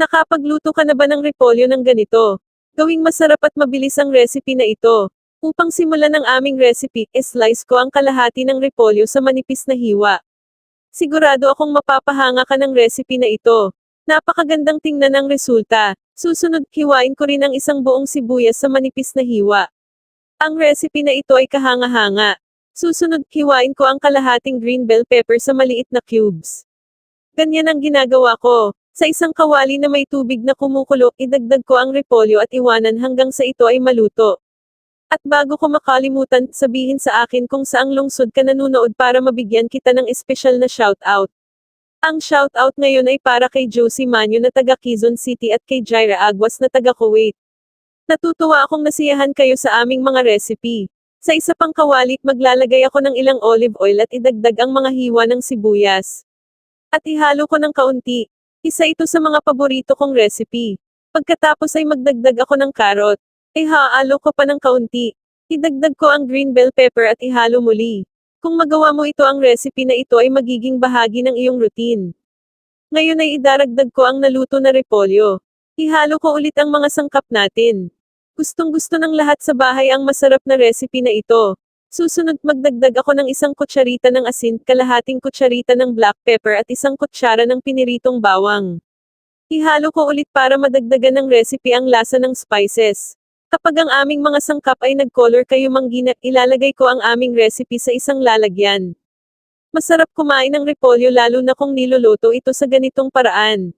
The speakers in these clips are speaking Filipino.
Nakapagluto ka na ba ng repolyo ng ganito? Gawing masarap at mabilis ang recipe na ito. Upang simulan ang aming recipe, slice ko ang kalahati ng repolyo sa manipis na hiwa. Sigurado akong mapapahanga ka ng recipe na ito. Napakagandang tingnan ang resulta. Susunod, hiwain ko rin ang isang buong sibuyas sa manipis na hiwa. Ang recipe na ito ay kahanga-hanga. Susunod, hiwain ko ang kalahating green bell pepper sa maliit na cubes. Ganyan ang ginagawa ko. Sa isang kawali na may tubig na kumukulo, idagdag ko ang repolyo at iwanan hanggang sa ito ay maluto. At bago ko makalimutan, sabihin sa akin kung saang lungsod ka nanunood para mabigyan kita ng espesyal na shoutout. Ang shoutout ngayon ay para kay Josie Manyo na taga Quezon City at kay Jaira Aguas na taga Kuwait. Natutuwa akong nasiyahan kayo sa aming mga recipe. Sa isa pang kawali, maglalagay ako ng ilang olive oil at idagdag ang mga hiwa ng sibuyas. At ihalo ko ng kaunti. Isa ito sa mga paborito kong recipe. Pagkatapos ay magdagdag ako ng carrot. Ihaalo ko pa ng kaunti. Idagdag ko ang green bell pepper at ihalo muli. Kung magawa mo ito ang recipe na ito ay magiging bahagi ng iyong routine. Ngayon ay idaragdag ko ang naluto na repolyo. Ihalo ko ulit ang mga sangkap natin. Gustong gusto ng lahat sa bahay ang masarap na recipe na ito. Susunod magdagdag ako ng isang kutsarita ng asin, kalahating kutsarita ng black pepper at isang kutsara ng piniritong bawang. Ihalo ko ulit para madagdagan ng recipe ang lasa ng spices. Kapag ang aming mga sangkap ay nag-color kayo manggina, ilalagay ko ang aming recipe sa isang lalagyan. Masarap kumain ng repolyo lalo na kung niluluto ito sa ganitong paraan.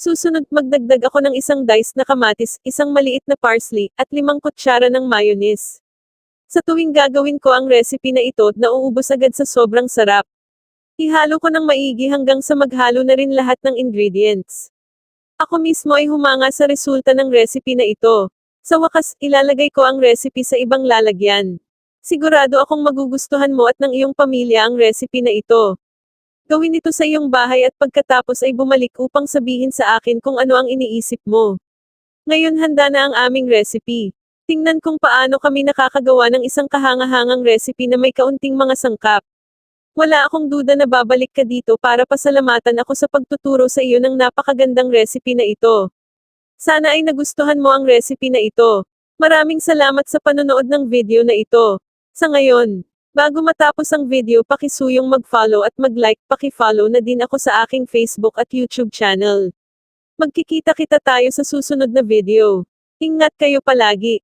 Susunod magdagdag ako ng isang diced na kamatis, isang maliit na parsley, at limang kutsara ng mayonnaise. Sa tuwing gagawin ko ang recipe na ito, nauubos agad sa sobrang sarap. Ihalo ko ng maigi hanggang sa maghalo na rin lahat ng ingredients. Ako mismo ay humanga sa resulta ng recipe na ito. Sa wakas, ilalagay ko ang recipe sa ibang lalagyan. Sigurado akong magugustuhan mo at ng iyong pamilya ang recipe na ito. Gawin ito sa iyong bahay at pagkatapos ay bumalik upang sabihin sa akin kung ano ang iniisip mo. Ngayon handa na ang aming recipe. Tingnan kung paano kami nakakagawa ng isang kahanga-hangang recipe na may kaunting mga sangkap. Wala akong duda na babalik ka dito para pasalamatan ako sa pagtuturo sa iyo ng napakagandang recipe na ito. Sana ay nagustuhan mo ang recipe na ito. Maraming salamat sa panonood ng video na ito. Sa ngayon, bago matapos ang video pakisuyong mag-follow at mag-like, paki-follow na din ako sa aking Facebook at YouTube channel. Magkikita kita tayo sa susunod na video. Ingat kayo palagi.